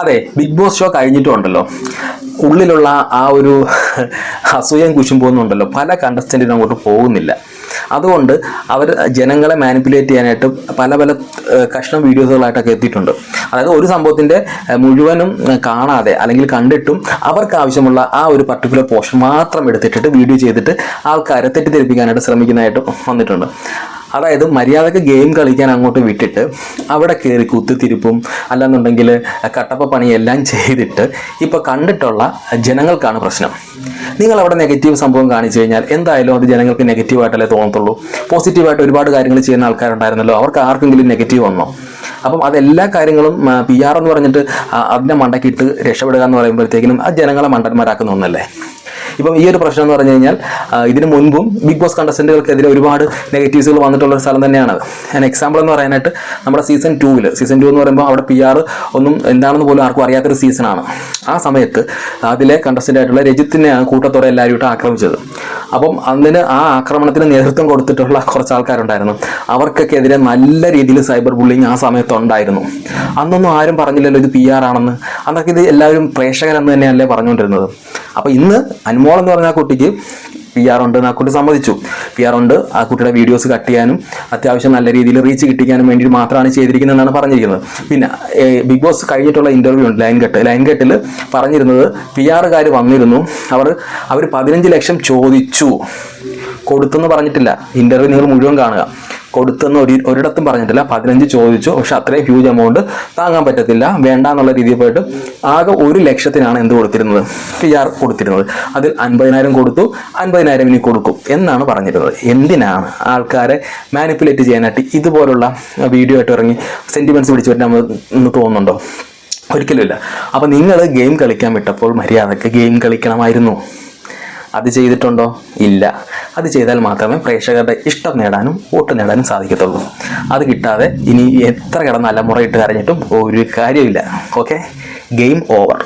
അതെ big boss show കഴിഞ്ഞിട്ടുണ്ടല്ലോ. ഉള്ളിലുള്ള ആ ഒരു അസൂയം കുശുമ്പോന്നുണ്ടല്ലോ പല കണ്ടസ്റ്റന്റിനും അങ്ങോട്ട് പോകുന്നില്ല. അതുകൊണ്ട് അവർ ജനങ്ങളെ മാനിപ്പുലേറ്റ് ചെയ്യാനായിട്ട് പല പല കഷ്ണം വീഡിയോസുകളായിട്ടൊക്കെ എത്തിയിട്ടുണ്ട്. അതായത് ഒരു സംഭവത്തിന്റെ മുഴുവനും കാണാതെ അല്ലെങ്കിൽ കണ്ടിട്ടും അവർക്ക് ആവശ്യമുള്ള ആ ഒരു പർട്ടിക്കുലർ പോർഷൻ മാത്രം എടുത്തിട്ടിട്ട് വീഡിയോ ചെയ്തിട്ട് ആൾക്കാരെ തെറ്റിദ്ധരിപ്പിക്കാനായിട്ട് ശ്രമിക്കുന്നതായിട്ട് വന്നിട്ടുണ്ട്. അതായത് മര്യാദയ്ക്ക് ഗെയിം കളിക്കാൻ അങ്ങോട്ട് വിട്ടിട്ട് അവിടെ കയറി കുത്തിത്തിരിപ്പും അല്ലാന്നുണ്ടെങ്കിൽ കട്ടപ്പ പണിയെല്ലാം ചെയ്തിട്ട് ഇപ്പോൾ കണ്ടിട്ടുള്ള ജനങ്ങൾക്കാണ് പ്രശ്നം. നിങ്ങൾ അവിടെ നെഗറ്റീവ് സംഭവം കാണിച്ചു കഴിഞ്ഞാൽ എന്തായാലും അത് ജനങ്ങൾക്ക് നെഗറ്റീവായിട്ടല്ലേ തോന്നത്തുള്ളൂ. പോസിറ്റീവായിട്ട് ഒരുപാട് കാര്യങ്ങൾ ചെയ്യുന്ന ആൾക്കാരുണ്ടായിരുന്നല്ലോ. അവർക്ക് ആർക്കെങ്കിലും നെഗറ്റീവ് വന്നോ? അപ്പം അതെല്ലാ കാര്യങ്ങളും പി ആർ എന്ന് പറഞ്ഞിട്ട് അതിനെ മണ്ടക്കിട്ട് രക്ഷപ്പെടുക എന്ന് പറയുമ്പോഴത്തേക്കിനും ആ ജനങ്ങളെ മണ്ടന്മാരാക്കുന്ന ഒന്നല്ലേ? ഇപ്പം ഈ ഒരു പ്രശ്നം എന്ന് പറഞ്ഞു കഴിഞ്ഞാൽ ഇതിനു മുൻപും ബിഗ് ബോസ് കണ്ടസ്റ്റന്റുകൾക്കെതിരെ ഒരുപാട് നെഗറ്റീവ്സുകൾ വന്നിട്ടുള്ള ഒരു സ്ഥലം തന്നെയാണ് ഞാൻ എക്സാമ്പിൾ എന്ന് പറയാനായിട്ട് നമ്മുടെ സീസൺ ടൂവിൽ സീസൺ ടു എന്ന് പറയുമ്പോൾ അവിടെ പി ആർ ഒന്നും എന്താണെന്ന് പോലും ആർക്കും അറിയാത്തൊരു സീസണാണ് ആ സമയത്ത് അതിലെ കണ്ടസ്റ്റന്റ് ആയിട്ടുള്ള രജിത്തിനെയാണ് കൂട്ടത്തോടെ എല്ലാവരും ഇട്ട് ആക്രമിച്ചത്. അപ്പം അതിന് ആ ആക്രമണത്തിന് നേതൃത്വം കൊടുത്തിട്ടുള്ള കുറച്ച് ആൾക്കാരുണ്ടായിരുന്നു. അവർക്കൊക്കെ എതിരെ നല്ല രീതിയിൽ സൈബർ ബുള്ളിങ് ആ സമയത്ത് ഉണ്ടായിരുന്നു. അന്നൊന്നും ആരും പറഞ്ഞില്ലല്ലോ ഇത് പി ആർ ആണെന്ന്. അന്നൊക്കെ ഇത് എല്ലാവരും പ്രേക്ഷകരെന്ന് തന്നെയല്ലേ പറഞ്ഞുകൊണ്ടിരുന്നത്. അപ്പോൾ ഇന്ന് അനുമോൾ എന്ന് പറഞ്ഞ ആ കുട്ടിക്ക് പി ആർ ഉണ്ട് ആ കുട്ടി സമ്മതിച്ചു. പി ആർ ഉണ്ട്. ആ കുട്ടിയുടെ വീഡിയോസ് കട്ട് ചെയ്യാനും അത്യാവശ്യം നല്ല രീതിയിൽ റീച്ച് കിട്ടിക്കാനും വേണ്ടി മാത്രമാണ് ചെയ്തിരിക്കുന്നതെന്നാണ് പറഞ്ഞിരിക്കുന്നത്. പിന്നെ ബിഗ് ബോസ് കഴിഞ്ഞിട്ടുള്ള ഇന്റർവ്യൂ ഉണ്ട് ലൈൻ കെട്ട് ലൈൻ കെട്ടിൽ പറഞ്ഞിരുന്നത് പി ആറുകാർ വന്നിരുന്നു. അവർ അവർ പതിനഞ്ച് ലക്ഷം ചോദിച്ചു. കൊടുത്തെന്ന് പറഞ്ഞിട്ടില്ല. ഇന്റർവ്യൂ നിങ്ങൾ മുഴുവൻ കാണുക. കൊടുത്തെന്ന് ഒരു ഒരിടത്തും പറഞ്ഞിട്ടില്ല. പതിനഞ്ച് ചോദിച്ചു. പക്ഷെ അത്രയും ഹ്യൂജ് എമൗണ്ട് താങ്ങാൻ പറ്റത്തില്ല. വേണ്ട എന്നുള്ള രീതിയിൽ പോയിട്ട് ആകെ ഒരു ലക്ഷത്തിനാണ് എന്ത് കൊടുത്തിരുന്നത്? പി ആർ കൊടുത്തിരുന്നത്. അതിൽ അൻപതിനായിരം കൊടുത്തു. അൻപതിനായിരം ഇനി കൊടുക്കും എന്നാണ് പറഞ്ഞിരുന്നത്. എന്തിനാണ് ആൾക്കാരെ മാനിപ്പുലേറ്റ് ചെയ്യാനായിട്ട് ഇതുപോലുള്ള വീഡിയോ ആയിട്ട് ഇറങ്ങി സെന്റിമെന്റ്സ് പിടിച്ചു പറ്റാൻ എന്ന് തോന്നുന്നുണ്ടോ? ഒരിക്കലുമില്ല. അപ്പം നിങ്ങൾ ഗെയിം കളിക്കാൻ വിട്ടപ്പോൾ മര്യാദയ്ക്ക് ഗെയിം കളിക്കണമായിരുന്നു. അത് ചെയ്തിട്ടുണ്ടോ? ഇല്ല. അത് ചെയ്താൽ മാത്രമേ പ്രേക്ഷകരുടെ ഇഷ്ടം നേടാനും വോട്ട് നേടാനും സാധിക്കത്തുള്ളൂ. അത് കിട്ടാതെ ഇനി എത്ര കിടന്ന് അലമുറയിട്ട് കരഞ്ഞിട്ടും ഒരു കാര്യമില്ല ഓക്കെ ഗെയിം ഓവർ